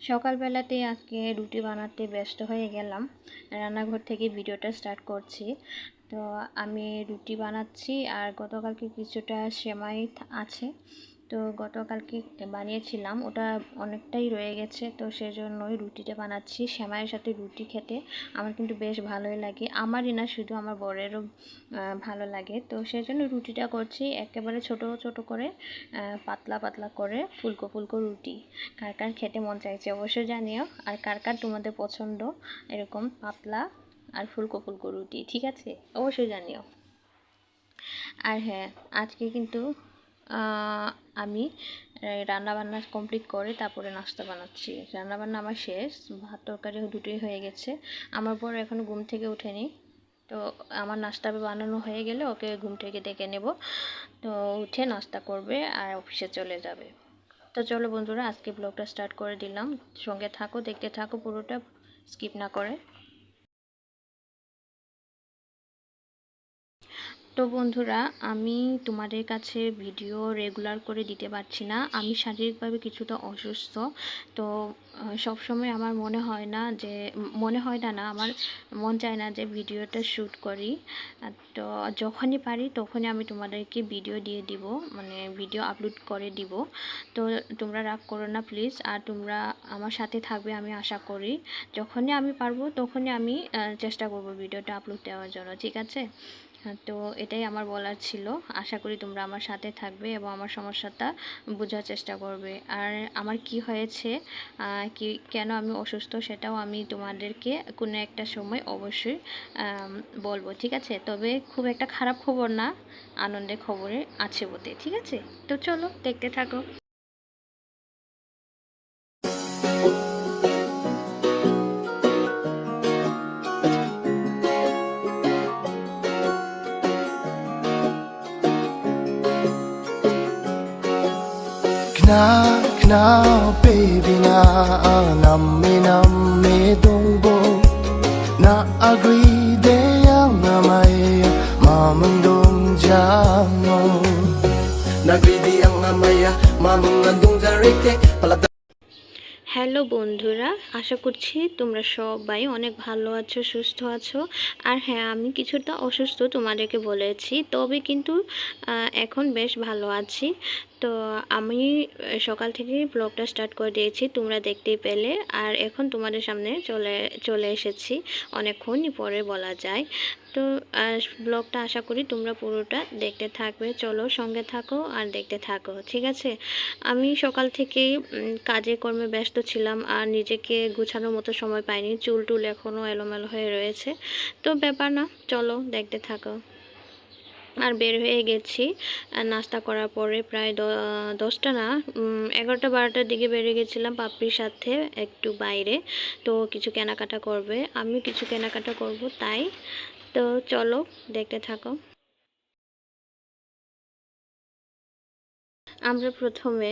সকালবেলাতে আজকে রুটি বানাতে ব্যস্ত হয়ে গেলাম। রান্নাঘর থেকে ভিডিওটা স্টার্ট করছি। তো আমি রুটি বানাচ্ছি আর গতকালকে কিছুটা সেমাই আছে। তো গতকালকে বানিয়েছিলাম, ওটা অনেকটাই রয়ে গেছে, তো সেজন্যই রুটিটা বানাচ্ছি। সেমাইয়ের সাথে রুটি খেতে আমার কিন্তু বেশ ভালোই লাগে। আমারই না, শুধু আমার বরেরও ভালো লাগে। তো সেই জন্য রুটিটা করছি, একেবারে ছোট ছোট করে পাতলা পাতলা করে ফুলকো ফুলকো রুটি। কার কার খেতে মন চাইছে অবশ্যই জানিও। আর কার কার তোমাদের পছন্দ, এরকম পাতলা আর ফুলকো ফুলকো রুটি, ঠিক আছে? অবশ্যই জানিও। আর হ্যাঁ আজকে কিন্তু আমি রান্নাবান্না কমপ্লিট করে তারপরে নাস্তা বানাচ্ছি। রান্নাবান্না আমার শেষ, ভাত তরকারি দুটোই হয়ে গেছে। আমার পর এখনও ঘুম থেকে উঠেনি তো আমার নাস্তা বানানো হয়ে গেলে ওকে ঘুম থেকে ডেকে নেব। তো উঠে নাস্তা করবে আর অফিসে চলে যাবে। তো চলো বন্ধুরা, আজকে ব্লগটা স্টার্ট করে দিলাম। সঙ্গে থাকো, দেখতে থাকো, পুরোটা স্কিপ না করে। তো বন্ধুরা, আমি তোমাদের কাছে ভিডিও রেগুলার করে দিতে পারছি না। আমি শারীরিকভাবে কিছুটা অসুস্থ। তো সবসময় আমার মনে হয় না যে, মনে হয় না না, আমার মন চায় না যে ভিডিওটা শ্যুট করি। তো, যখনই পারি তখনই আমি তোমাদেরকে ভিডিও দিয়ে দিব মানে ভিডিও আপলোড করে দিব। তো, তোমরা রাগ করো না প্লিজ আর তোমরা আমার সাথে থাকবে আমি আশা করি। যখনই আমি পারব তখনই আমি চেষ্টা করব ভিডিওটা আপলোড দেওয়ার জন্য, ঠিক আছে? তো এটাই আমার বলার ছিল। আশা করি তোমরা আমার সাথে থাকবে এবং আমার সমস্যাটা বোঝার চেষ্টা করবে। আর আমার কি হয়েছে কি, কেন আমি অসুস্থ সেটাও আমি তোমাদেরকে কোনো একটা সময় অবশ্যই বলব, ঠিক আছে? তবে খুব একটা খারাপ খবর না, আনন্দের খবরে আছে বলতে ঠিক আছে? তো চলো, দেখতে থাকো। Kna, kna, baby na Namme, namme, dongbo Na agree de yang amay Mamang dong jamo Nagridi ang amaya Mamang andong jarike Palata hello বন্ধুরা আশা করছি তোমরা সবাই অনেক ভালো আছো সুস্থ আছো আর হ্যাঁ আমি কিছুটা অসুস্থ তোমাদেরকে বলেছি তবে কিন্তু এখন বেশ ভালো আছি তো আমি সকাল থেকে ব্লগটা স্টার্ট করে দিয়েছি, তোমরা দেখতেই পেলে। আর এখন তোমাদের সামনে চলে চলে এসেছি, অনেকক্ষণই পরে বলা যায়। তো ব্লগটা আশা করি তোমরা পুরোটা দেখতে থাকবে। চলো সঙ্গে থাকো আর দেখতে থাকো, ঠিক আছে? আমি সকাল থেকেই কাজে কর্মে ব্যস্ত ছিলাম আর নিজেকে গুছানোর মতো সময় পাইনি। চুল টুল এখনও এলোমেলো হয়ে রয়েছে। তো ব্যাপার না, চলো দেখতে থাকো। আর বের হয়ে গেছি। নাস্তা করার পরে প্রায় দশটা না এগারোটা বারোটার দিকে বেরিয়ে গেছিলাম পাপড়ির সাথে একটু বাইরে। তো কিছু কেনাকাটা করবে আমি কিছু কেনাকাটা করব, তাই। তো চলো, দেখতে থাকো। আমরা প্রথমে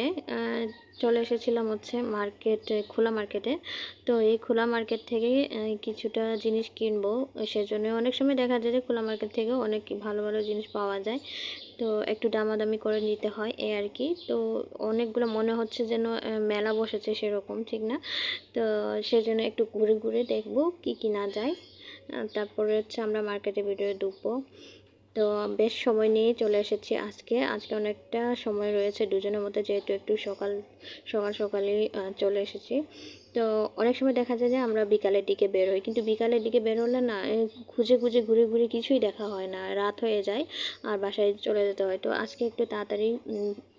চলে এসেছিলাম হচ্ছে মার্কেট খোলা মার্কেটে তো এই খোলা মার্কেট থেকে কিছুটা জিনিস কিনবো। সেজন্য অনেক সময় দেখা যায় যে খোলা মার্কেট থেকে অনেক ভালো ভালো জিনিস পাওয়া যায়। তো একটু দামাদামি করে নিতে হয় এই আর কি। তো অনেকগুলো মনে হচ্ছে যেন মেলা বসেছে সেরকম, ঠিক না? তো সেজন্য একটু ঘুরে ঘুরে দেখব কি কিনা যায়। তারপরে হচ্ছে আমরা মার্কেটে ভিডিও ঢুকবো। তো বেশ সময় নিয়ে চলে এসেছি আজকে। আজকে অনেকটা সময় রয়েছে দুজনের মধ্যে, যেহেতু একটু সকাল সকাল সকালেই চলে এসেছি। তো অনেক সময় দেখা যায় যে আমরা বিকালের দিকে বের হই, কিন্তু বিকালের দিকে বের হলে না খুঁজে খুঁজে ঘুরে ঘুরে কিছুই দেখা হয় না, রাত হয়ে যায় আর বাসায় চলে যেতে হয়। তো আজকে একটু তাড়াতাড়ি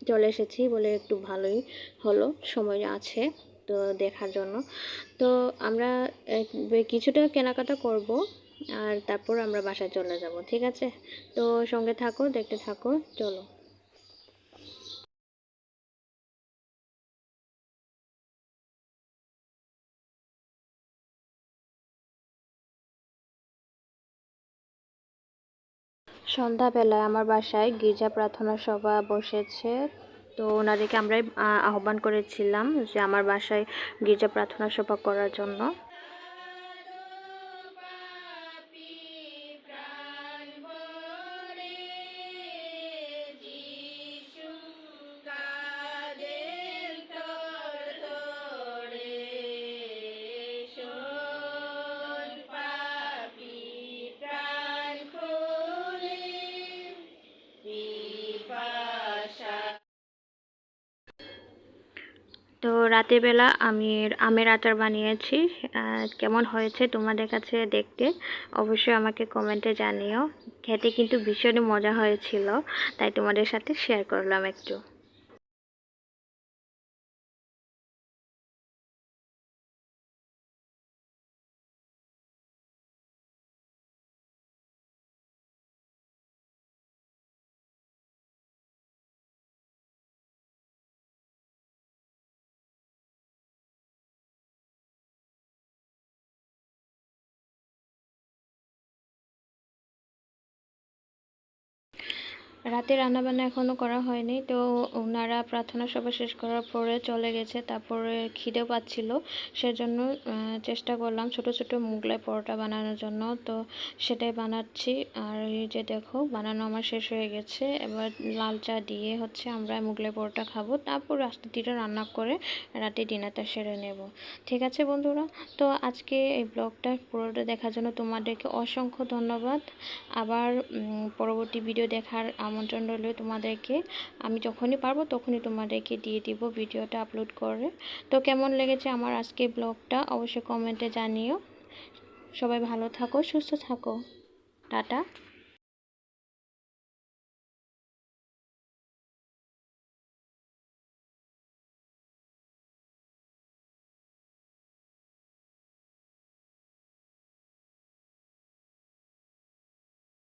চলে এসেছি বলে একটু ভালোই হলো, সময় আছে তো দেখার জন্য। তো আমরা কিছুটা কেনাকাটা করব। আর তারপর আমরা বাসায় চলে যাব, ঠিক আছে? তো সঙ্গে থাকো, দেখতে থাকো, চলো। সন্ধ্যাবেলায় আমার বাসায় গির্জা প্রার্থনা সভা বসেছে। তো ওনাদেরকে আমরাই আহ্বান করেছিলাম যে আমার বাসায় গির্জা প্রার্থনা সভা করার জন্য। তো রাতেরবেলা আমি আমের আচার বানিয়েছি। কেমন হয়েছে তোমাদের কাছে দেখতে? অবশ্যই আমাকে কমেন্টে জানিও। খেতে কিন্তু ভীষণই মজা হয়েছিল, তাই তোমাদের সাথে শেয়ার করলাম একটু। রাতে রান্নাবান্না এখনও করা হয়নি, তো ওনারা প্রার্থনা সভা শেষ করার পরে চলে গেছে, তারপরে খিদেও পাচ্ছিল। সেজন্য চেষ্টা করলাম ছোট ছোট মুগলাই পরোটা বানানোর জন্য, তো সেটাই বানাচ্ছি। আর এই যে দেখো, বানানো আমার শেষ হয়ে গেছে। এবার লাল চা দিয়ে হচ্ছে আমরা মুগলাই পরোটা খাব, তারপর রাস্তা দিয়ে রান্না করে রাতে ডিনারটা সেরে নেব। ঠিক আছে বন্ধুরা, তো আজকে এই ব্লগটা পুরোটা দেখার জন্য তোমাদেরকে অসংখ্য ধন্যবাদ। আবার পরবর্তী ভিডিও দেখার আমন্ত্রণ রইল তোমাদেরকে। আমি যখনই পারব তখনই তোমাদেরকে দিয়ে দিব ভিডিওটা আপলোড করে। তো কেমন লেগেছে আমার আজকে ব্লগটা অবশ্যই কমেন্টে জানিও। সবাই ভালো থাকো, সুস্থ থাকো। টাটা।